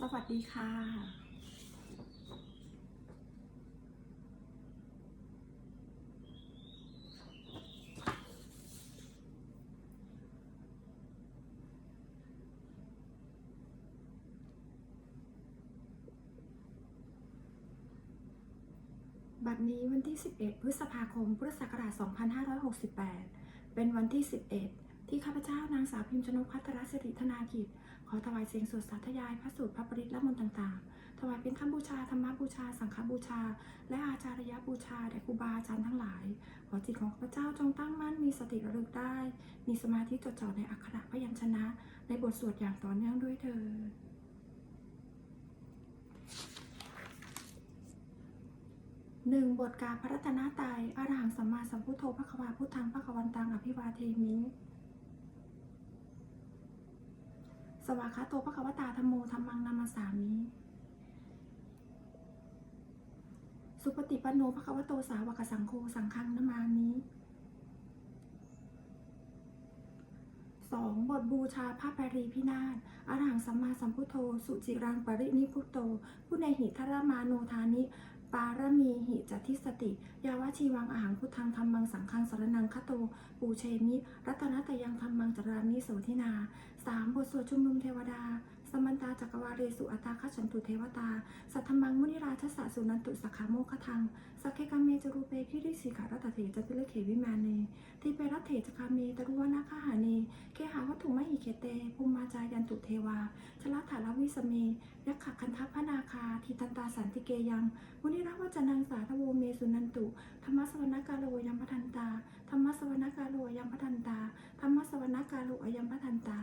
สวัสดีค่ะบัดนี้วันที่ 11 พฤษภาคม พุทธศักราช 2568 เป็นวันที่ 11 ที่ข้าพเจ้านางสาวพิมพ์ชนกพัทรสิริธนากิจ ขอถวายเสียงสวดสาธยาย พระสูตรพระปริตและมนต์ต่างๆ ถวายเป็นธรรมบูชา ธรรมบูชา สังฆบูชา และอาจารยบูชาแด่ครูบาอาจารย์ทั้งหลาย ขอจิตของข้าพเจ้าจงตั้งมั่นมีสติระลึกได้ มีสมาธิจดจ่อในอักขระพยัญชนะ ในบทสวดอย่างต่อเนื่องด้วยเถิดหนึ่งบทกาพระรัตนตรัยอรหังสัมมาสัมพุทโธพระควาพุทธังพระควันตังอภิวาเทมิ สวากขาโตพระควตาธรรมโมธรรมังนามาสามิสุปฏิปันโนพระควโตสาวกสังโฆสังฆังนามามิสองบทบูชาพระปรีพินาศอรหังสัมมาสัมพุทโธ สุจิรังปรินิพุโต ผู้ในหิทรมาโนทานิ ปารมีหิจัติสติ ยาวชีวังอาหารพุทธังธรรมังสังฆังสรนังคโต ปูเชมิ รัตนตยังธรรมังจรามิโสทินาสามบทสวดชุมนุมเทวดา มันตาจักรวาเรสุอัตตาคฉันตุเทวตา สัทธมังมุนิราชสะสุนันตุสักขาโมคทัง สักเคกัมเมจรูเปคิริสิขารัตเถจตุเลเขวิมาเนทีเปรัตเถจคาเมตรุวนาคาหาเนเคหาวัตถุมหิเคเตภูมิมาจายันตุเทวาชลถาลวิสเมยักขคันทัพพนาคาทิตันตาสันติเกยังมุนิราวจนังสาทโวเมสุนันตุธรรมสวนกาโลยังพัทันตาธรรมสวนกาโลยังพัทันตาธรรมสวนกาโลยังพัทันตา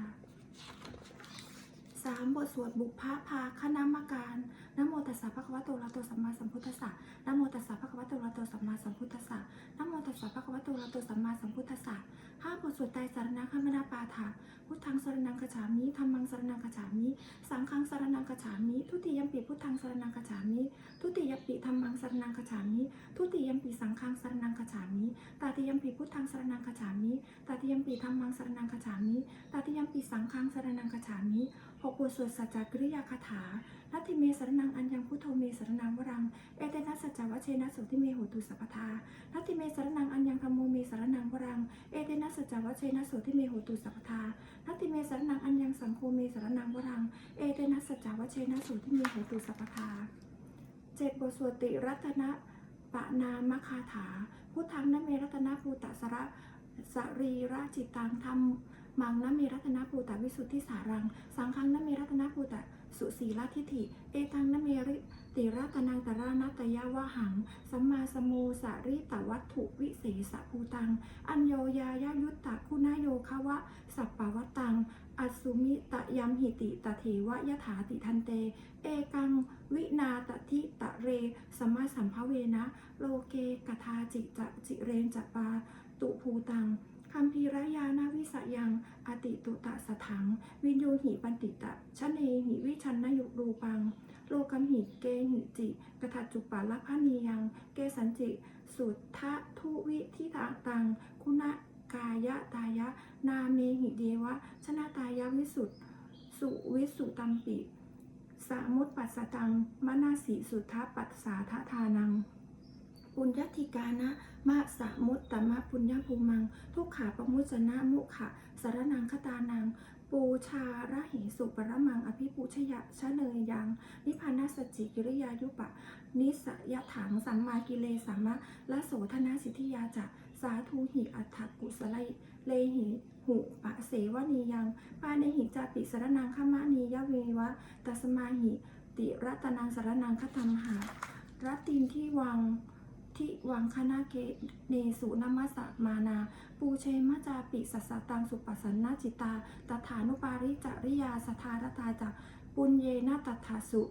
สามบทสวดบุพพาภาคณามการ นะโมตัสสะภะคะวะโตอะระหะโตสัมมาสัมพุทธัสสะนะโมตัสสะภะคะวะโตอะระหะโตสัมมาสัมพุทธัสสะนะโมตัสสะภะคะวะโตอะระหะโตสัมมาสัมพุทธัสสะห้าบทสวดไตรสารณคมนาปาฐาพุทธังสารนังคจฉามิธรรมังสารนังคจฉามิสังฆังสารนังคจฉามิทุติยมปิพุทธังสารนังคจฉามิทุติยมปิธรรมังสารนังคจฉามิทุติยมปิสังฆังสารนังคจฉามิตาติยมปิพุทธังสารนังคจฉามิตาติยมปิธรรมังสารนังคจฉามิตาติยมปิสังฆังสารนังคจฉามิหกบทสวดสัจจกริยาคาถานัตติเมสรนังอัญญังพุทโธเมสรนังวรัง เอเตนะสัจจวัชเชนะโสติเมโหตุสัพพทานัตติเมสรนังอัญญังธรรมโมเมสรนังวรัง เอเตนะสัจจวัชเชนะโสติเมโหตุสัพพทานัตติเมสรนังอัญญังสังโฆเมสรนังวรัง เอเตนะสัจจวัชเชนะโสติเมโหตุสัพพทาเจ็ดบทสวดติรัตนะปะนามคาถา พุทธังนเมรัตนะภูตสระสรีระจิตตังธรรมมังนเมรัตนภูตวิสุทธิสารัง สังฆังนเมรัตนภูต สุสีลทิฏฐิ เอตังนเมริติรัตนังตรานัตยาวะหัง สัมมาสมโมสาริตวัตถุวิเศษภูตัง อัญโยยายายุตตะคุณโยคะวะ สัปปวัตตัง อัสุมิตะยัมหิติตเถวะยถาติทันเต เอกังวินาตทิตะเร สัมมาสัมภเวนะ โลเกกทาจิจะจิเรนจะปา ตุภูตัง คัมภีรยานาวิสยังอติตุตะสถัง วินโยหิปันติตะชะเนหิวิชันนยุรูปัง โลกัมหิเกหิจิกทัจจุปาลพานียัง เกสันจิ สุทธะทุวิทิตาตัง คุณกายะตายะ นาเมหิเดวะ ชนะตายะวิสุทธสุวิสุตัมปิ สามุตปัสสตัง มนาสีสุทธปัสสาททานัง ปุญญติกานะมะสะมุตตมะปุญญภูมัง ทุกขาปมุจนะมุขะสารนังคตานัง ปูชาระเหสุปรมัง อภิปูชยะชะเนยยัง นิพพานาสจิกิริยายุปะ นิสยถังสัมมากิเลสามมะละโสธนาสิทธิยาจะสาธุหิอัฏฐกุสไลเลหิหุปะเสวนียังปาเนหิจาปิสารนังขมะนียะเววะตัสมาหิติรัตนังสารนังคตัมหารัตตินที่วัง ทิวังคณะเกเนสุนมัสสะมานา ปูเชมจาปิสัสะตังสุปัสสนาจิตา ตถานุปาริจริยาสทารตาจักปุญเยนะตัทธาสุ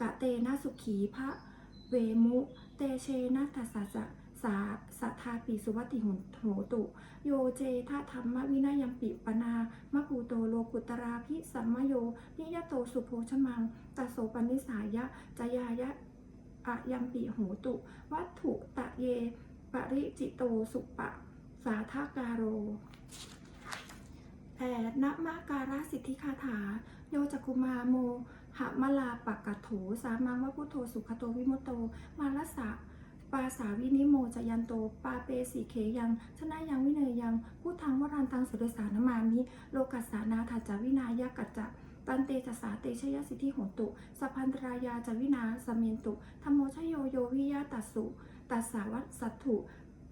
กะเตนะสุขีพระเวมุ เตเชนะตัสสะจะสาสัทธาปิสุวัติหุนโหตุ โยเจทะธรรมวินายัมปิปนามะภูโตโลกุตราพิสัมมโย นิยโตสุโพชมังตโสปนิสายะจยายะ อะยัมปิโหตุ วัตถุตะเย ปริจิโตสุปะ สาทาการโรแดนมะการะสิทธิคาถา โยจักุมาโมหะมะลาปะกัตโถ สามังวะพุทโธสุขโตวิมุตโต มาลสะปาสาวินิโมจยันโต ปาเปสีเขยัง ชนะยังวิเนยยังพุทธังวรันตังสุรสานมามิ โลกัสสานาถาจาวินายกัจจะ ตันเตจัสาเตชยสิทธิโหตุสัพพันตรายาจวินาสเมนตุธรรมโมชโยโยวิยาตัสสุ ตัสสาวัตสัตถุ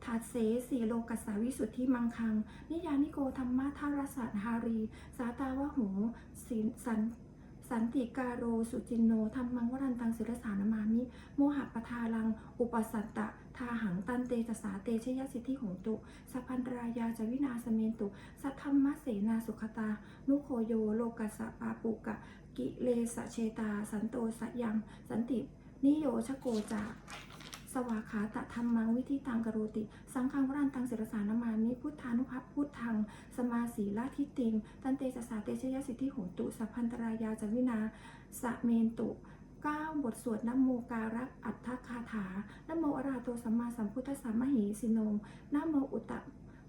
ทัสเสสีโลกัสสาวิสุทธิมังคัง นิยานิโกธรรมะทารสัทหารี สาตาวะหูสินสันสันติการโรสุจินโนธรรมังวรันตังศิรสานมามิ โมหะปทาลัง อุปสัตตะ ทาหังตันเตจสาเตชยสิทธิโหนตุสัพพันตรายาจวินาสเมนตุ สัทธรรมเสนาสุขตา นุโคโยโลกัสะปาปุกะ กิเลสะเชตา สันโตสะยัง สันติ นิโยชโกจาสวาขาตะธรรมังวิธิตังกโรติ สังฆังวรันตังศิรสานามามิพุทธานุภาพพุทธัง สมาสีลาทิติง ตันเตจสาเตชยสิทธิหนตุ สัพพันตรายาจวินาสะเมนตุ 9 บทสวดนโมการะอัตถคาถานโมอระหะโตสัมมาสัมพุทธัสสะมะเหสิโนนโมอุตต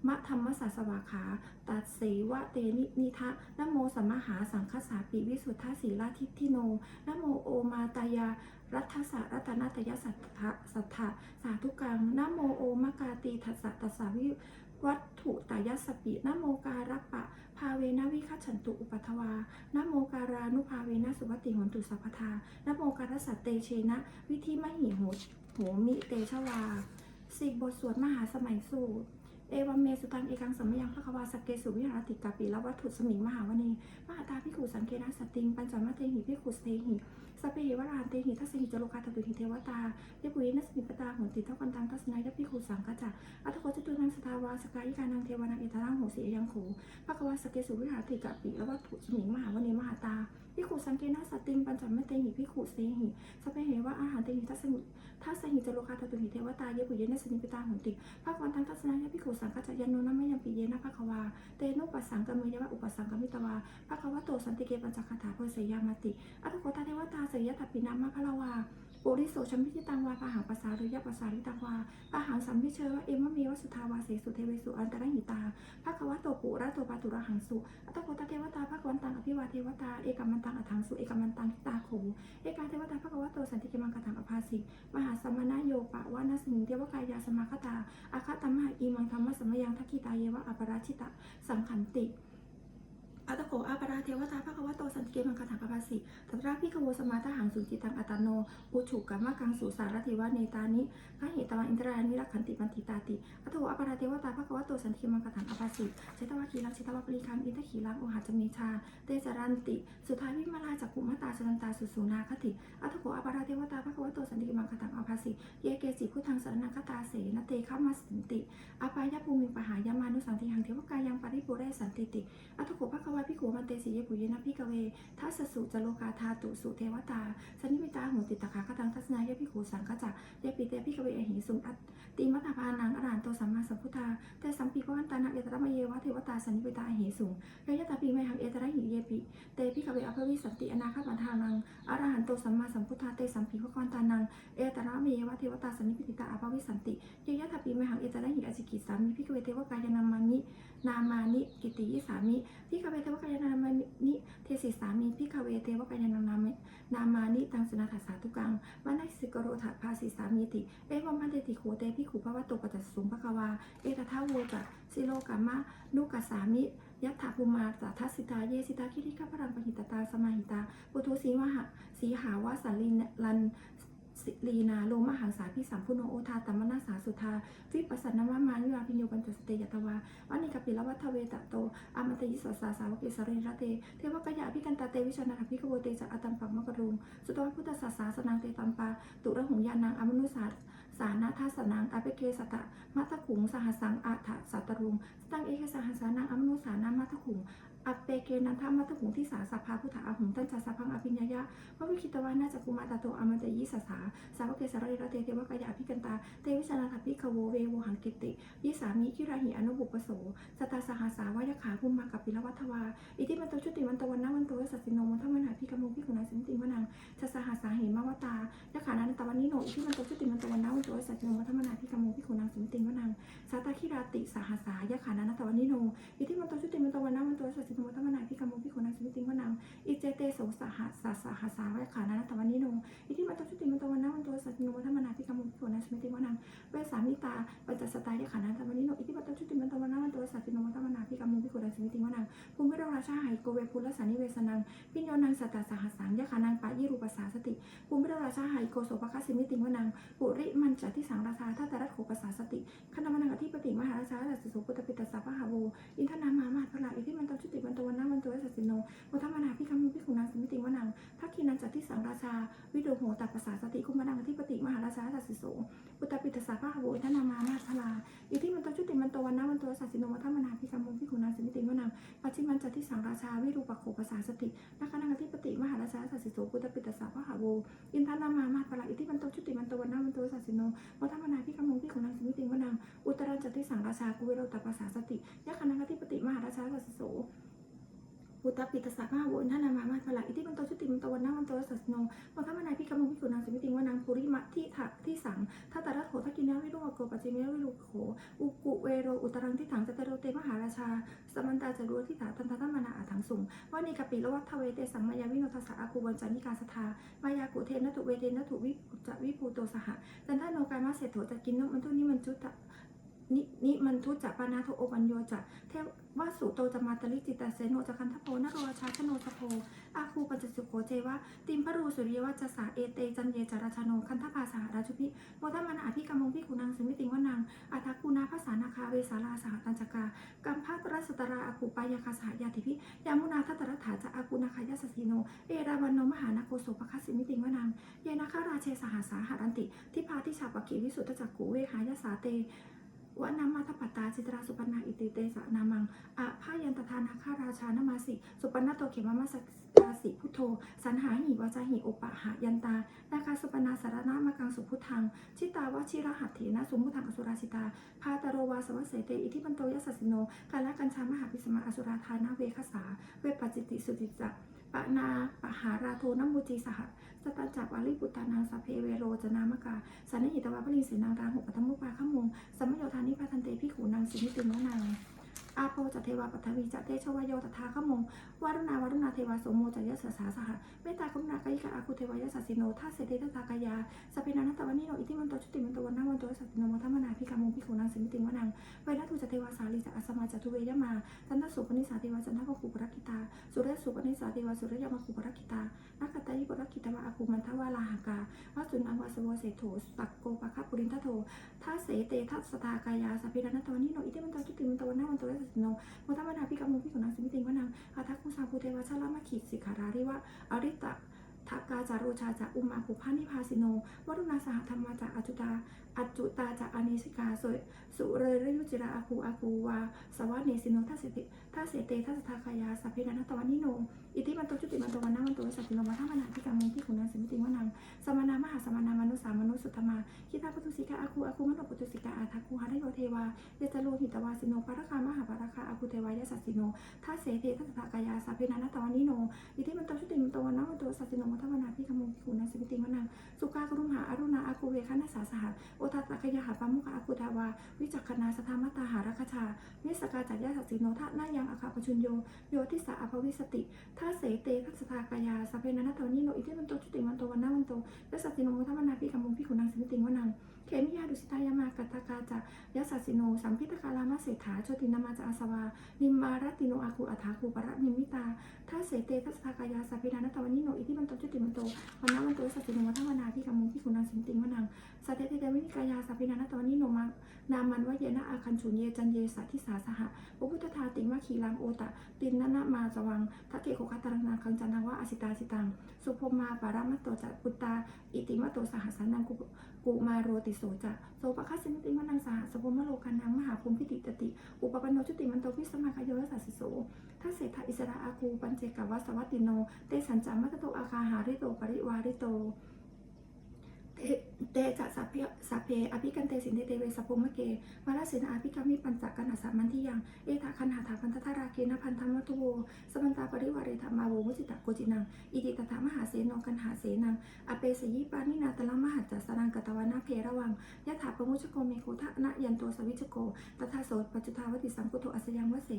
มะธรรมสสสวาขา ตัดเสวะเตนินิทะนโมสัมมหาสังคสาปิวิสุทธาสีลาทิทิโนนโมโอมาตายารัฐสะรัตนาตยสัทธะสัทธะสาธุกังนโมโอมกาตีทัสสะตัสสาวิวัตถุตายสปินโมการะปะภาเวนะวิคัตฉันตุอุปัทวานโมการานุภาเวนะสุวัติหนตุสัพพทานโมการสัตเตเชนะ วิธิมหิโหโหมิเตชวาสิบบทสวดมหาสมัยสูตรเอวัมเมสุตังเอกังสัมยังพระควาสกเกสุวิหารติกาปิละวัตถุสมิงมหาวณีมหาตาพิขุสังเกนะสติงปัญจมัตเตหิพิขุสเตหิ สเปหิวรานเตหิทัสสหิจโลกาตตุหิเทวตาเยปุยนัสมิปตาหุนติทัพกันตังทัศนายพิขุสังกจักอัตโคจตุนังสตาวาสกายิกานังเทวานังเอตารังโหสียังโขพระควาสเกสุวิหารติกะปิละวัตถุสมิงมหาวณีมหาตา พิขุสังเกนะสติงปัญจมเตหิพิขุเตหิสเปหิวะอาหารเตหิทัสสหิทัสสหิจโลกาตตุหิเทวตาเยปุยนัสมิปตาโหนติภาควันทังทัศนายพิโขสังกัจยานโนนะมยังปิเยนะภาควา เตนุปัสสังกเมยวะอุปสังกมิตวาภาควโตสันติเกปัญจคาถาเพเสยามติอัตโกตาเทวตาเสยทัปปินามะพะละวาปุริโสชัมพิจิตังวาปะหังปัสสาริยปัสสาริตังวาปะหังสัมพิเชวะเอมะเมวะสุทาวาเสสุเทเวสุอันตรหิตา โตปุระโตปาตุระหังสุอัตโกตเทวตาภควันตังอภิวาเทวตา เอกัมมันตังอัถังสุเอกัมมันตังทิตาโขเอกาเทวตาภควโตสันติเกมังคถังอภาสิมหาสมณโยปะวานาสมิงเทวกายาสมาคตาอาคาตมหาอีมังธรรมะสมยังทักขิตาเยวะอปราชิตะสังขันติอัตโกอาปราเทวตาภควโตสันติเกมังคถังอภาสิ ตัตระพิขโวสมาทหังสุจิตังอัตโน อุฉุกัมมะกังสุสารทิวะเนตานิขเหตวะอินทรานิรักขันติปันติตาติอัตโกอาปราเทวตาภควโตสันติมังคถังอภาสิเชตวะคีรังเชตวะปริคังอินทขีรังโอหะจเมชา เตจารันติ สุทายวิมาลาจักกุมตาสุนันตาสุสูนาคติอัตโกอาปราเทวตาภควโตสันติมังคถังอภาสิเยเกสิพุทธังสารณคตาเสนเตขัมาสันติอปายภูมิปหายามานุสันติหังเทวกายังปริปุเรสันติติอัตโขภควาพิโขมันเตสีเยปุเยนะพิกเวทัสสุจโลกาธาตุสุเทวตาสนิมิตาหุติตคาคตังทัศนายพิโขสังกจักเยปิเตพิกเวอหิสุงอัตติมัตถพานังอรหันโตสัมมาสัมพุทธาแต่สัมปีพวันตานักเอตระมเยวะเทวตาสนิมิตาอหิสุงเยยตาปีไมหังเอตระหิเยปิเตพิกเวอภวิสันติอนาคปัทานังอรหันโตสัมมาสัมพุทธาเตสัมปีพวันตานังเอตระมเยวะเทวตาสนิมิตาอภวิสันติเยยตาปีไมหังเอตระหิอจิกิสามิพิกเวเทวกายนามานิ นามานิกิติยิสามิพิกเวเทวกายนามานิเทศิสามิพิกเวเทวกายนานามินามานิตังสนาถาสาธุกังวันนัสิกโรถาภาสิสามิติเอวมันเตติโขเตพิขุภวะโตปัจจสุงภควาเอตทาโวจะสิโลกามะนุกัสสามิยัตถาภูมาสาทัสิตาเยสิตาคิริกาพรังปหิตตาสมาหิตาปุถุสีมหะสีหาวาสัลินลัน สิลีนาโลมหังสาพิสัมพุโนโอทาตัมมนาสาสุธาวิปัสสนามะมานิวาพิญโยปัญจสเตยตวาวันิกปิลวัฏเวตโตอามันตยิสสาสาวกิสเรระเต เทวกยะพิกันตาเตวิชนาถพิกโวเตจักอตัมปังมกรุงสุตวพุทธศาสาสนังเตตัมปาตุระหงยานังอมนุสาสานาทัสนังอเปเกสตะมัตตขุงสหสังอาถะสัตตรุง ตั้งเอกสหสานังอมนุสานามัตตขุง อเปเกนันทามัตตขุงที่สาสัพพาพุทธาอหุงตัญจาสัพพังอภิญญายะวะวิคิตวานาจักุมาตาโตอมันตยิสสาสาวกเกสรเรระเตเทวกายะพิกันตา เตวิชนาถพิกโวเวโวหังกิติยิสามิคิราหิอนุบุปโสสตาสหาสาวยขาภูมิมากับปิลวัทวา อิทิมันโตชุติมันตวันนาวันโตสัสสิโนมันทมันหาพิกโมพิกุณาสินติวนังชสหาสาเหมาวตายขานันตวันนิโนอิทิมันโตชุติมันตวันนาวันโตสัสสิโนมันทมันหาพิกโมพิกุณาสินติวนังสาตาคิราติสหาสายขานันตวันนิโนอิทิมันโตชุติมันตวันนาวันโตสัสสิกรรมพิโคนาสิติงวนามอิเจเตโสสหัสสะสหัสสาวะขานาตวันิโนอิทิมันตชุติมันตวันนามันโตสัจโนมัทมนาพิกามุพิโกนัสมิติงวนังเวสามิตาปัจจสตายขานาตวันิโนอิทิมันตชุติมันตวันนามันโตสัจโนมัทมนาพิกามุพิโกนัสมิติงวนังภูมิโรราชาไหโกเวพุลสานิเวสนังพิญโยนังสัตตสหัสสังยะขานังปะยิรูปสาสติภูมิโรราชาไหโกโสภคสิมิติงวนังปุริมันจติสังราชาทัตตรัตโขปสาสติคณมนังอธิปติมหาราชาสัสสุปุตตปิตสสะพะหาโวอินทนามามาพลาอิทิมันตชุติมันตวันนามันตัวสัจจิโนมัทมนาพิกามุพิโกนังสมิติวนังทักขีนันจัตติสังราชา วิโดโหตัปปสาสติคุมาดังอธิปติมหาราชาสัสสิโสปุตตปิตสาภาหโวทนามานาพลาอิทิมันตชุติมันตวันนามันตัวสัสสิโนมัทมนาพิกามุพิกุณาสมิติวนังปัจจิมันจัตติสังราชาวิรูปโขปสาสตินักนังอธิปติมหาราชาสัสสิโสปุตตปิตสาภาหโวอินทนามามาพลาอิทิมันตชุติมันตวันนามันตัวสัสสิโนมัทมนาพิกามุพิกุณาสมิติวนังอุตรันจัตติสังราชากุเวโรตัปปสาสติยักขันังอธิปติมหาราชาสัสสิโส ปุตตปิตสสะมาโวนท่านามามาพละอิทิมันโตชุติมันโตวันนามันโตสัสโนมังคัมนายพิกามุพิกุนางสมิติวานางปุริมะที่ถักที่สังทัตตระโถทักินาวิโรโกปัจจิเมวิโรโขอุกุเวโรอุตรังที่ถังจเตโรเตมหาราชา สมันตาจารุที่ถาทันทัตมานาอาถังสุงว่านีกปิโลวัทเวเตสังมายาวิโนทัสสะอากูวันจานิการสทามายากุเทนตุเวเทนตุวิปุจวิภูโตสหะจันทโนกายมาเศรษโถจะกินนมันตุนิมันจุตะ นินิมันทุจะปานาโทโอปัญโยจะเทวาสุโตจะมาตลิจิตาเสโนจะคันทโพนโรชาชโนสโพอาคูปัญจสุโขเจวะติมพรูสุริยวาจสาเอเตจันเยจาราชาโนคันทภาสหราชุพิโมทมันอาภิกรรมงพิกุนังสมิติงวนังอัทาคูนาภาษานาคาเวสาลาสหตัญจกากัมภาตรัสตราอาคูปายาคาสหยาติพิยามุนาทัตรัฐาจะอาคูนาคายาสสีโนเอราวันโนมหานาโกโสภคัสสิมิติงวนังเยนาคาราเชสหาสาหารันติทิพาทิชาปกิวิสุทธจักกุเวหายาสาเต วนามาทปัตตาจิตราสุปนาอิติเตสะนามังอะพายันตทานาคาราชานามาสิ สุปนาโตเขมามาสกาสิพุทโธ สันหาหิวาจาหิโอปะหายันตานาคาสุปนาสารนามากังสุพุทธัง ชิตาวชิรหัตถีนะสุมุทังอสุราสิตา พาตโรวาสวัสเสเตอิทิปันโตยัสสสิโนกาลกัญชามหาปิสมาอสุราธานาเวคสา เวปจิติสุติจักปะนาปะหาราโทนัมบุจีสหสตัญจักวาลิปุตานังสเพเวโรจนามกาสันนิหิตวาพลิงเสนางราหุปปัทมุปาขมงสัมมโยธา นิพาทันเตพิขูนางมะนางอาโปจัตเทวาปัทวีจัตเตชวโยตถาขมงวารุณาวารุณาเทวาโสโมจัยสสาสหะเมตตากรุณากายิกาอาคุเทวายสัสสิโนทัสเสเตทัตากายาสพเพนันตวันนิโนอิทิมันโตชุติมันโตวันนาวันโตสัสสิโนมัทมนาพิกามงพิขูนางสิมิติมะนางเวนัทุจัตเทวาสาลีจักอสมาจัตุเวยมาจันทสุปนิสาเทวาจันทภคุปรักิตาสุรสุปนิสาเทวาสุรยมคุปรักิตานักตายิปรักิตวาอาคุมันทวาลาหกาวัสุนังวาสวเสโถสักโกปะคปุรินทโทท่าเสเตทัสตากายาสัพพิรนัตวันนิโนอิเตมันโตจุติมันโตวันนาวันโตวัสสินโมทัมนาพิกามุพิกุณังสมิติงวนังอาทักคุสาภูเทวชาลามาขิสิขาราริวะอริตะทักกาจารุชาจะอุมาภูพานิพาสิโนวัรุณาสหธรรมาจะอจุตาอัจจุตาจะอเนสิกาสวยสุเรรยุจิราอาคูอาคูวาสวัสเนสิโนทัสเสติทัสเสเตทัสตากายาสัพเพิรนัตวันนิโน อิติมันตุจุติมันตวันนาวันตวัสสิโนโมทัมนาพิกามุพิกุณังสมิติวนังสมานามหาสมานามนุสามนุสุตตมาคิตาปตุสิกาอาคูอาคูมโนปตุสิกาอาทักคูหาไดโยเทวาเยจโลหิตวาสิโนปารคามหาปารคาอาคูเทวายสัสสิโนทัสเสเททัสสะกายาสัพเพนานตวานิโน อิทิมันตชุติมันตวันนาวันตุสัสสิโนมัทวนาพิกมุพิคุนัสมิติวนังสุกากรุมหาอรุณาอาคูเวคันาสาสหัสโอทัตตะขยาหาปามุขอาคูทาวา วิจักขณาสธามัตตาหารัคชาเมสกาจัดยาสัสสิโนทะนายังอาคาปชุญโย โยทิสาอภวิสติท่าเสเตทัสธากายาสัพเพนันาตวนิโนอิทิมันตชุติมันโตวันนาวันโตยสัสสิโนมุทวนาพิกมุพิขุนังสมิติงวนัง เขมิยาดุสิตายามากัตตากาจะยะสัสสิโน สัมพิตกาลามาเศรษฐาโชตินามาจะอาสวา นิมมารติโนอาคูอัฐาคูปะระนิมิตาทัสเสเตทัสสะกายาสัพพินานตตวันิโนอิทิมันโตจุติมันโตวันนาวันโตสัสสิโนวัฒวนาพิกามุพิกุณังสิมติงวนังสัตเตเตเตวินิกายาสัพพินานตตวันิโนมังนามันวะเยนะอาคันฉุนเยจันเยสัทิสาสหะปุพุทธาติมะขีลังโอตะ ตินนะนะมาจวังทะเกโกคัตรังนาคังจันนังวะอสิตาสิตัง สุภมาปารามัตโตจัปุตตา อิติมะโตสหัสสันนังกุ กุมาโรติโสจะโสปะคัสสิมิติมนังสาสภมโลกานังมหาภูมิพิติตติ อุปปันโนชุติมันโตพิสมาคายโยรสัสสโสทัสเศธาอิสระอาคูปัญเจกวัสวัตติโน เตสัญจามัตโตอาคาหาริโตปริวาริโต เตจะสัพเพสัพเพอภิกันเตสินเตเตเวสพพมะเกมาลสินาอภิกามิปัญจกันหาสามันทิยัง เอทาคันหาถาพันธทาราเกนพันธมัตุโวสมันตาปริวาเรธรรมาโวมุจิตะโกจินัง อิติตถามหาเสนกันหาเสนัง อเปสยิปานินาตละมหัจจสรังกตวานาเพระวังยะถาปมุชโกเมโคทะนะยันโตสวิชโกตถาโสปัจจุทาวติสังกุโตอัสยังวเส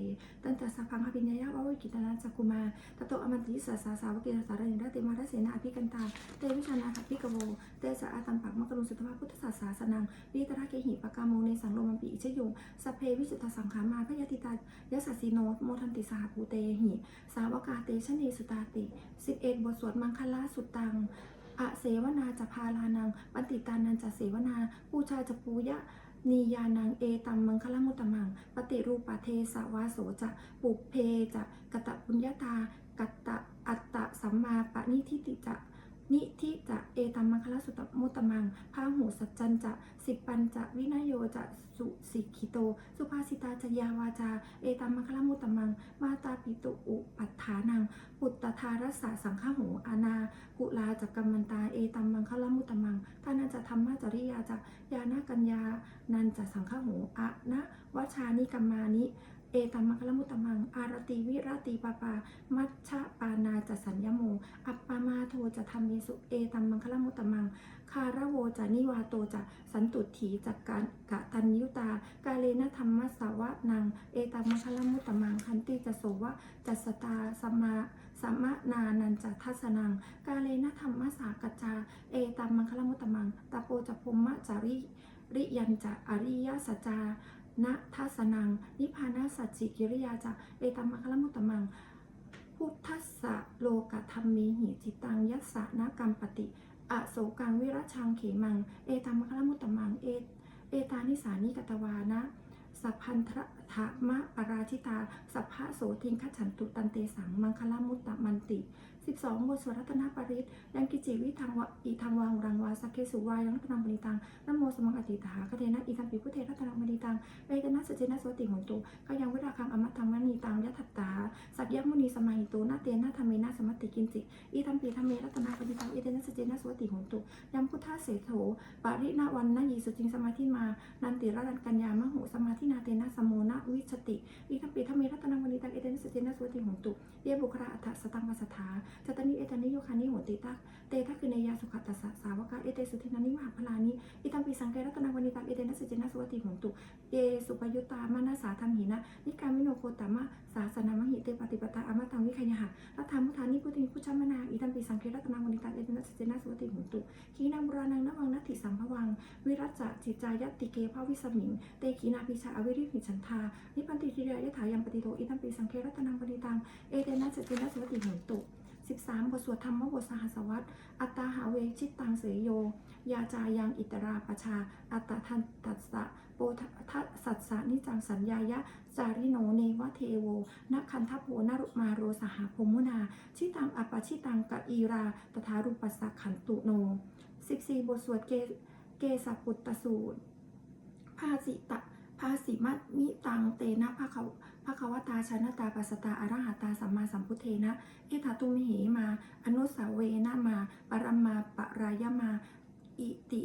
ตันตสัพพังอภิญญาวะวิกิตนาจักุมาตโตอมันติสาสาสาวกินาสารนิระเตมารเสนาอภิกันตา เตวิชานาคัพพิกโว เตจะอาตัมปักมกรุงสุตภาพุทธศาสนาสนังวิตระเกหิปกาโมในสังโลมันปีอิชยุงสเพวิสุทธสังขามาพยติตายสัสสิโนโมทันติสหภูเตหิ สาวกาเตชะเนสุตาติสิบเอ็ดบทสวดมังคลาสุตตังอะเสวนาจะพาลานังปันติตานันจะเสวนาปูชาจะปูยะนียานังเอตัมมังคลมุตตมัง ปฏิรูปะเทสาวาโสจะปุเพจะกตปุญญาตา กัตตะอัตตะสัมมาปณิทิติจะ นิทิจะเอตัมมังคลสุตมุตตมังพาหูสัจจันจะสิปัญจะวินโยจะสุสิกิโต สุภาสิตาจยาวาจา เอตัมมังคลมุตมังมาตาปิตุอุปัฏฐานัง ปุตตารสสะสังฆหูอานา กุลาจักกัมมันตา เอตัมมังคลมุตมังทานันจะธรรมะจริยาจะยานากัญญา นันจะสังฆหูอะนะวชานิกัมมานิ เอตัมมังคลมุตตมัง อารติวิรติปาปา มัชฌะปานาจะสัญญโม อัปปามาโทจะธรรมเมสุเอตัมมังคลมุตตมัง คาระโวจะนิวาโตจะสันตุถีจักการกะตัญยุตา กาเลนะธรรมสาวะนัง เอตัมมังคลมุตตมัง คันติจะโสวะจัสสตาสมาสัมมนานันจะทัสนัง กาเลนะธรรมสากัจา เอตัมมังคลมุตตมังตะโปจะพมมะจาริริยันจะอริยสัจจา นะทัสนัง นิพพานาสัจจิกิริยาจะเอตัมมังคลมุตตมัง พุทธัสสะโลกธรรมมีหิจิตังยัสสะนะกัมปติอโศกังวิรชังเขมัง เอตัมมะคลมุตตมัง เอเอตานิสานิกตวานะสัพพันธะ ทะมะปราชิตา สัพพะโสทิงคัจฉันตุตันเตสัง มังคลามุตตมันติ 12บทสวดรัตนปริตยังกิจิวิทังวะอีทังวังรังวาสักเคสุวายังรัตนังปณิตังนโมสมังอติตาคเทนะอีทัมปิพุเทรัตนังปณิตังเวทนะสเจนะสวติหนตุกยังวิราคังอมตตังมณีตังยะทัตตาสักยมุนีสมัยตุนาเตนะธรรมเมนะสมัติกินจิอีทัมปีธรรมเมรัตนาปณิตังเอเตนะสเจนะสวติหนตุยัมพุทธาเสโถปาริณวันนะยีสุจิงสมาธิมานันติรัตนกัญญามโหสมาธินาเตนะสมโมนะวิชติอีทัมปีธรรมเมรัตนังปณิตังเอเตนะสเจนะสวติหนตุเยบุคราอัฏฐสตังปัสถาจตานิเอตานิโยคานิโหติตักเตทักคือเนยาสุขตัสสาวกะเอเตสุทินานิมหาพลานิอิตัมปีสังเกรัตนังปณิตังเอเตนะสเจนะสวติหนตุเยสุปยุตามานาสาธรรมหินะนิการมิโนโคตมะสาสนามหิเตปฏิปตาอมตังวิคยหะรัตถามุทานิพุทธิพุชมนาอิตัมปิสังเครัตนังวนิตังเอเตนะสเจนะสวัติหุนตุขีนังบุรานังนวังนัตถิสัมภวัง วิรัจจจิตจายติเกภาวิสมิงเตขีนาปิชาอวิริหิฉันทานิพันติทิเรยถายังปฏิโทอิตัมปิสังเครัตนังวนิตัง เอเตนะสเจนะสวัติหุนตุ13บทสวดธรรมบทสหัสวัตอัตตาหาเวชิตตังเสยโย ยาจายังอิตราปชา อัตตทันตัสสะโปทัสสัสสะนิจังสัญญายะ จาริโนเนวะเทโวนักคันทโพนรุมาโรสหพมุนา ชิตังอปชิตังกะอีรา ตถารุปัสสะขันตุโน14บทสวดเกเกสปุตตสูตรภาสิตะาสิมัตมิตังเตนะภาคภาควตาชนะตาปัสตาอรหัตตาสัมมาสัมพุทเทนะ เอถาตุมเหมา อนุสาเวนะมา ปรมาปรายมา อิติ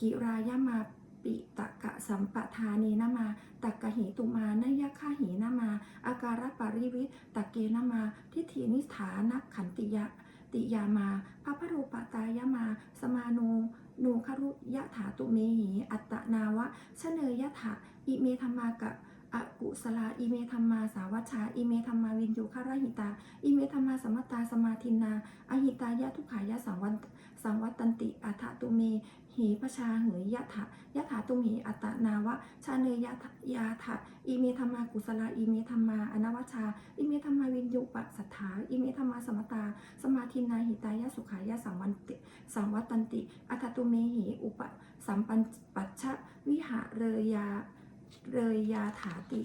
กิรายมาปิตะกะสัมปทานีนามาตักกะเหตุมานยะฆาเหนามา อาการปาริวิตตะเกนามา ทิฏฐินิฐานะขันติยะติยามาพระพรูปตายามา สมานู โนนูคารุยะถาตุเมหีอัตตนาวะชะเนยยะถาอิเมธรรมากะ อกุสลาอิเมธรรมาสาวัชชาอิเมธรรมาวินยูคารหิตา อิเมธรรมาสมตตาสมาทินาอหิตายะทุกขายะสังวันสังวัตตันติอัฏฐตุเมหีพชาเหยยะถะยะถาตุมเหอัตนาวะชาเนยยะถะยาถะอิเมธรรมากุสลาอิเมธรรมาอนวัชา อิเมธรรมาวินยูปสัทธาอิเมธรรมาสมตตา สมาธินาหิตายะสุขายะสังวันติสังวัตตันติอัตตุเมหิอุปสัมปันปัชชะวิหะเรยา เรยยาถาติ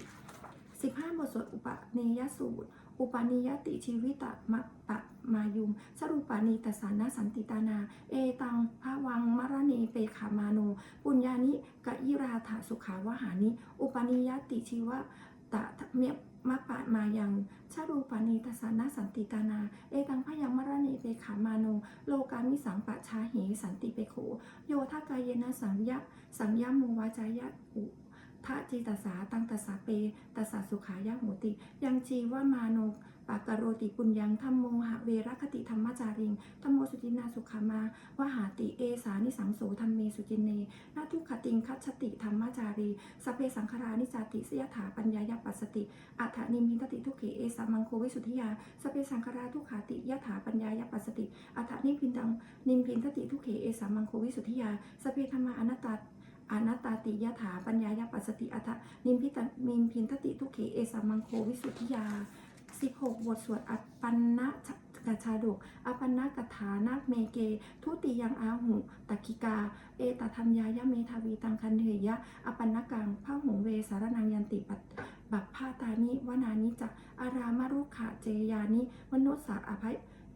15 บทสวดอุปเนยสูตร อุปนิยติชีวิตะมะปะมายุม สรุปานีตสานะสันติตานา เอตังภาวังมรเนเปขามาโน ปุญญานิกะยิราถาสุขาวหานิ อุปนิยติชีวะตะเมมัปะมายังชารูปานีตสานาสันติตานา เอตังพยังมรณีเปขามาโน โลกามิสังปะชาเหสันติเปโข โยทากายเยนะสังยะสังยามูวาจายะอุ ทะจิตสาตังตสาเปตสาสุขายะโหติ ยังจีวามาโนปากโรติปุญญังธรรมโมหะเวรคติธรรมจาริงธรรมโมสุจินาสุขามาวหาติเอสานิสังโสธรรมเมสุจินเนนาทุขติงคัจฉติธรรมจารีสเพสังขารานิจาติสยถาปัญญายปัสสติอัฏฐนิมินทติทุกเขเอสามังโควิสุทธิยาสเพสังขาราทุขาติยถาปัญญายปัสสติอัฏฐนิพินตังนิมพินทติทุกเขเอสามังโควิสุทธิยาสเพธรรมาอนัตตา อนัตตาติยถาปัญญายปัสสติอัฏฐนิมพิตนิมพินทติทุเขเอสามังโควิสุทธิยา 16 บทสวดอัปปันนะกชาดกอปปันนะกถานาเมเก ทุติยังอาหุตักิกา เอตทัญญายะเมทาวีตังคันเทยะอปปันนกังพระหงเวสารนังยันติปัตบัพพาตานิวนานิจะอารามารุขะเจยานิมนุสสาอภัย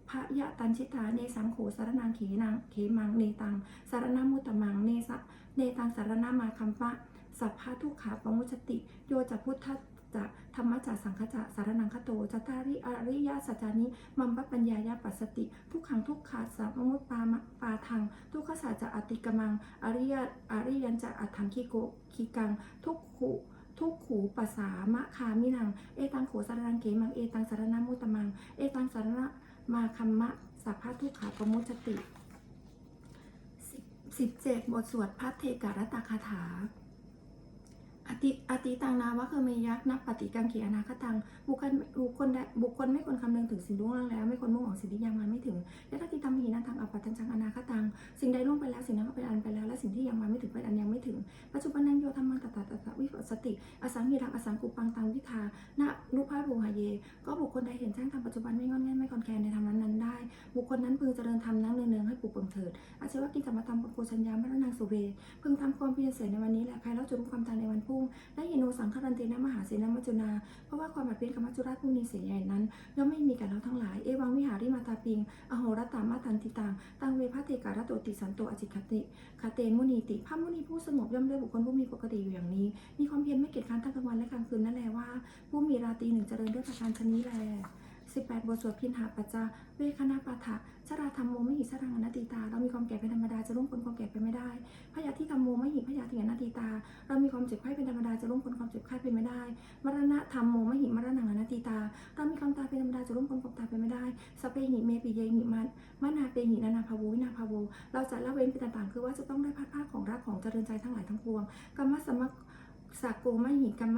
พระยะตันชิตาเนสังโขสารนังเขนังเขมังเนตังสารนามุตตมังเนสะ เนตังสารนามาคัมปะสัพพะทุกขาปมุชติ โยจะพุทธจะธรรมจะสังฆจะสารนังคโตจตาริอริยสัจานิมัมปปัญญายาปัสสติ ทุกขังทุกขาสามมุตปามะปาทัง ทุกขสัจจะอติกมัง อริยอริยันจะอัตถังคิโกคิกัง ทุกขุทุกขูปัสสามะคามินัง เอตังโขสารนังเกมัง เอตังสารนามุตมัง เอตังสารนามาคัมมะสัพพะทุกขาปมุชติ สิบเจ็ดบทสวดพัทเทการตคาถาอติอติตังนาวะคือเมยักษ์นับปฏิกังเขียนาคตังบุคคลบุคคลบุคคลไม่ควรคำนึงถึงสิ่งล่วงลังแล้ว ไม่ควรมุ่งหวังสิ่งที่ยังมาไม่ถึงยะตติตัมหีนันทังอปัตตัญจังอนาคตังสิ่งใดล่วงไปแล้วสิ่งนั้นก็เป็นอันไปแล้ว และสิ่งที่ยังมาไม่ถึงเป็นอันยังไม่ถึง ปัจจุบันนังโยธรรมังตตตตตวิปัสสติ อสังหิรังอสังกุปังตังวิทานะนุภาโรหะเย ก็บุคคลใดเห็นแจ้งธรรมปัจจุบันไม่งอนแง่นไม่คอนแคลนในธรรมนั้น บุคคลนั้นพึงเจริญธรรมนั่งเนืองให้ปลูกปิงเถิดอาชีวกินธรรมธรรมปโกชัญญามรณังสุเว พึงทำความเพียรเสียในวันนี้แหละใครเล่าจะรู้ความตายในวันพรุ่งได้ยินโนสังฆรันเตนะมหาเสนามจุนา เพราะว่าความบัดเพี้ยนกับมัจจุราชผู้มีเสียใหญ่นั้นย่อมไม่มีแก่เราทั้งหลาย เอวังวิหาริมาตาปิง อโหรตามาตันติตัง ตังเวพระเตการะโตติสันโตอจิคติคาเตมุนีติพระมุนีผู้สงบย่อมเรียกบุคคลผู้มีปกติอยู่อย่างนี้ มีความเพียรไม่เกียจคร้านทั้งกลางวันและกลางคืนนั่นแหละว่า ผู้มีราตรีหนึ่งเจริญด้วยประการชนนี้แล 18 บทสวดพินหาปัจจาเวคณาปาฐะชราธรรมโมไม่หิสรังอนัตติตา เรามีความแก่เป็นธรรมดาจะล่วงพ้นความแก่ไปไม่ได้พยาธิธรรมโมไม่หิพยาธิอนัตติตา เรามีความเจ็บไข้เป็นธรรมดาจะล่วงพ้นความเจ็บไข้ไปไม่ได้ มรณะธรรมโมไม่หิมรณะอนัตติตา เรามีความตายเป็นธรรมดาจะล่วงพ้นความตายไปไม่ได้สเปหิเมปิเยหิมันมนาเปหินานาภาวุวินาภาวุเราจะละเว้นเป็นต่างๆ คือว่าจะต้องได้พัดผ้าของรักของเจริญใจทั้งหลายทั้งปวงกรรมสมะสักโกไม่หิกรรม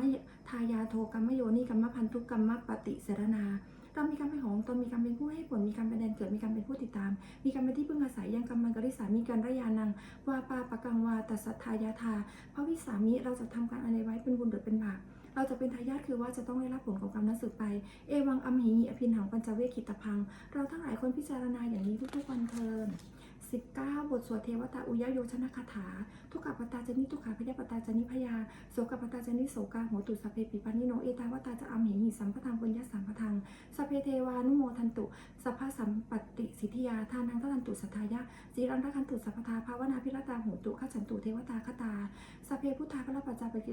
ทายาโทกรรมโยนิกรรมพันธุกรรมปฏิเสรนา เรมมีกรรเป็นของตนมีกรรเป็นผู้ให้ผลมีกรรเป็นแดนเกิดมีกรรเป็นผู้ติดตาม มีกรรเป็นที่พึ่งอาศัยยังกำมันกริสามีการระยานังวาปาปะกังวาตัสสัทายาทาพระวิสามิเราจะทำการอะไรไว้เป็นบุญหรือเป็นบาปเราจะเป็นทายาทคือว่าจะต้องได้รับผลของกรรมนั้นสืบไป เอวังอมหิหิอภินหังปัญจเวคิตพัง เราทั้งหลายคนพิจารณาอย่างนี้ทุกๆวันเทิน 19 บทสวดเทวตาอุยโยชนะคาถา ทุกขปตาจนิทุกขาพยาปตาจนิพยาโสกปตาจนิโสกาโหตุสพเพปิปันนิโนเอตาวตาจะอัมเหหิสัมปทางปุญญสัมปทางสพเพเทวานุโมทันตุสัพพสัมปติสิทธิยาทานังทันตุสัทธายะจีรังทันตุสัพพทาภาวนาพิรตาโหตุขจันตุเทวตาคตาสพเพพุทธาพระปัจจาปเจ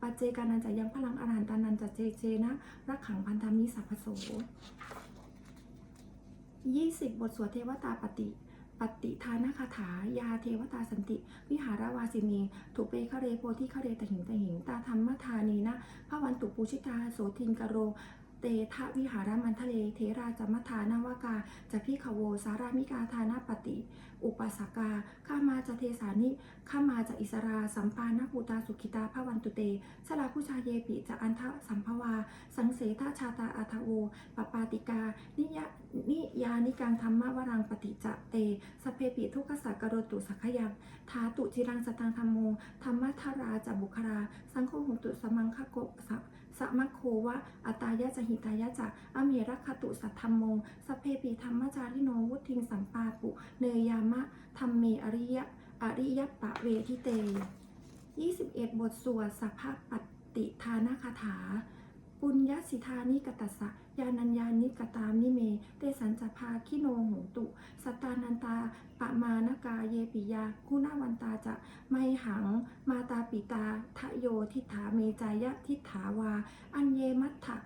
ปัจเจกานันจะยังพลังอรหันตานันจะเจเจนะรักขังพันธามิสัพพโส20 บทสวดเทวตาปฏิ ปฏิทานคาถายาเทวตาสันติ วิหารวาสินีถูกเปคะเรโพธิคะเรตหิงตหิงตาธรรมธานีนะพระวันตุปูชิตาโสทินกโร เตทะวิหารมันทะเล เทราจมัทานาวากาจะพิขโว สารามิกาทานาปฏิ อุปสกา ข้ามาจะเทสานิ ข้ามาจะอิสรา สัมปานาภูตาสุขิตาพระวันตุเตชลาผู้ชาเยปิจะอันทะสัมภวา สังเสทชาตาอาทโวปปาติกา นิยะนิยานิกังธรรมวรังปฏิจะเต สเพปิทุกขสักกโรตุสักขยังทาตุจิรังสตังธรรมโม ธรรมทาราจะบุครา สังโฆหุตุสมังคโกสะ สัมะโควะอัตายะจหิตายะจะอเมรัคตุสัทธรรมโมสพเพปิธรรมจาริโนวุทิงสัมปาปุ เนยามะธรรมเมอริยะอริยปะเวทิเต 21 บทสวดสัพพปฏิทานคาถา ปุญญสิทานิกตัสสะยานัญญานิกตามนิเม เตสันจภาคิโนโหตุสตตานันตาปะมานกาเยปิยาคุณาวันตาจะไมหัง มาตาปิตาทะโยทิฐาเมจายะทิฐาวา อันเยมัตถะ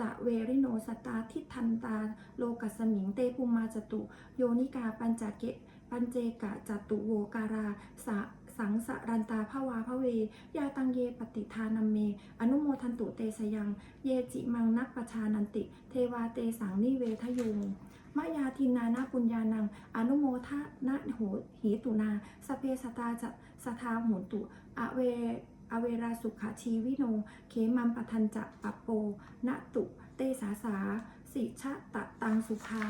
ตะเวริโนสตาทิทันตา โลกัสมิงเตปุมาจตุ โยนิกาปัญจเกปัญเจกะจตุโวการาสะ สังสรันตาภวาภเวยาตังเยปฏิทานัมเม อนุโมทันตุเตสยัง เยจิมังนักประชานันติ เทวาเตสังนิเวทยุงมะยาทินานาปุญญานัง อนุโมทะนะโหหีตุนา สเพสตาจะสทาโหนตุ อเวอเวราสุขชีวิโน เขมัมปทันจะปะโปนะตุ เตสาสา สิชะตะตังสุภา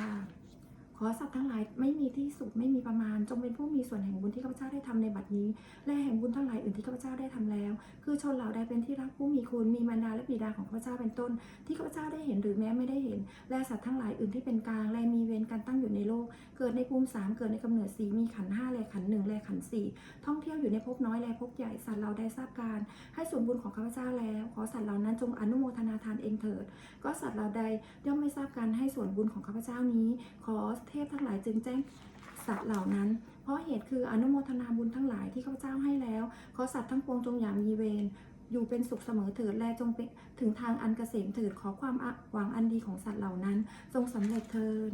ขอสัตว์ทั้งหลายไม่มีที่สุดไม่มีประมาณ จงเป็นผู้มีส่วนแห่งบุญที่ข้าพเจ้าได้ทำในบัดนี้ และแห่งบุญทั้งหลายอื่นที่ข้าพเจ้าได้ทำแล้ว คือชนเหล่าใดเป็นที่รักผู้มีคุณมีมารดาและบิดาของข้าพเจ้าเป็นต้น ที่ข้าพเจ้าได้เห็นหรือแม้ไม่ได้เห็น และสัตว์ทั้งหลายอื่นที่เป็นกลางและมีเวรกันตั้งอยู่ในโลก เกิดในภูมิสามเกิดในกำเนิดสีมีขันห้าและขันหนึ่งและขันสี่ท่องเที่ยวอยู่ในภพน้อยและภพใหญ่สัตว์เราได้ทราบการให้ส่วนบุญของข้าพเจ้าแล้ว ขอสัตว์เหล่านั้นจงอนุโมทนาทานเองเถิด ก็สัตว์เหล่าใดย่อมไม่ทราบการให้ส่วนบุญของข้าพเจ้านี้ ขอเทพทั้งหลายจึงแจ้งสัตว์เหล่านั้น เพราะเหตุคืออนุโมทนาบุญทั้งหลายที่ข้าพเจ้าให้แล้ว ขอสัตว์ทั้งปวงจงอย่ามีเวรอยู่เป็นสุขเสมอเถิด และจงไปถึงทางอันเกษมเถิดขอความหวังอันดีของสัตว์เหล่านั้น จงสำเร็จเถิด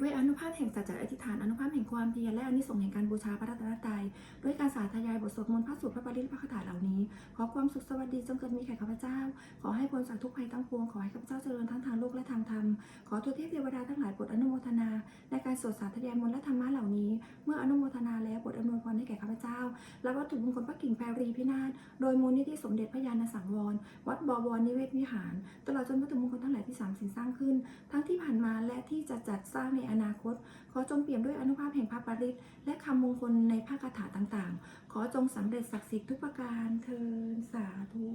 ด้วยอนุภาพแห่งสัจจะอธิษฐานอนุภาพแห่งความเพียรและอนิสงส์แห่งการบูชาพระรัตนตรัยด้วยการสาธยายบทสวดมนต์พระสูตรพระปริตพระคาถาเหล่านี้ขอความสุขสวัสดีจงเกิดมีแก่ข้าพเจ้า ขอให้พ้นจากทุกภัยทั้งปวงขอให้ข้าพเจ้าเจริญทั้งทางโลกและทางธรรมขอทุกเทพเทวดาทั้งหลายโปรดอนุโมทนาในการสวดสาธยายมนต์และธรรมะเหล่านี้ เมื่ออนุโมทนาแล้วโปรดอำนวยพรให้แก่ข้าพเจ้า และวัตถุมงคลพระกิ่งแพรรีพินาศโดยมูลนิธิสมเด็จพระยาณสังวร วัดบวรนิเวศวิหาร ตลอดจนวัตถุมงคลทั้งหลายที่สามสิ่งสร้างขึ้น ทั้งที่ผ่านมาและที่จะจัดสร้างในอนาคต ขอจงเปี่ยมด้วยอนุภาพแห่งพระปริศและคำมงคลในภาคคาถาต่างๆ ขอจงสำเร็จศักดิ์สิทธิ์ทุกประการเทินสาธุ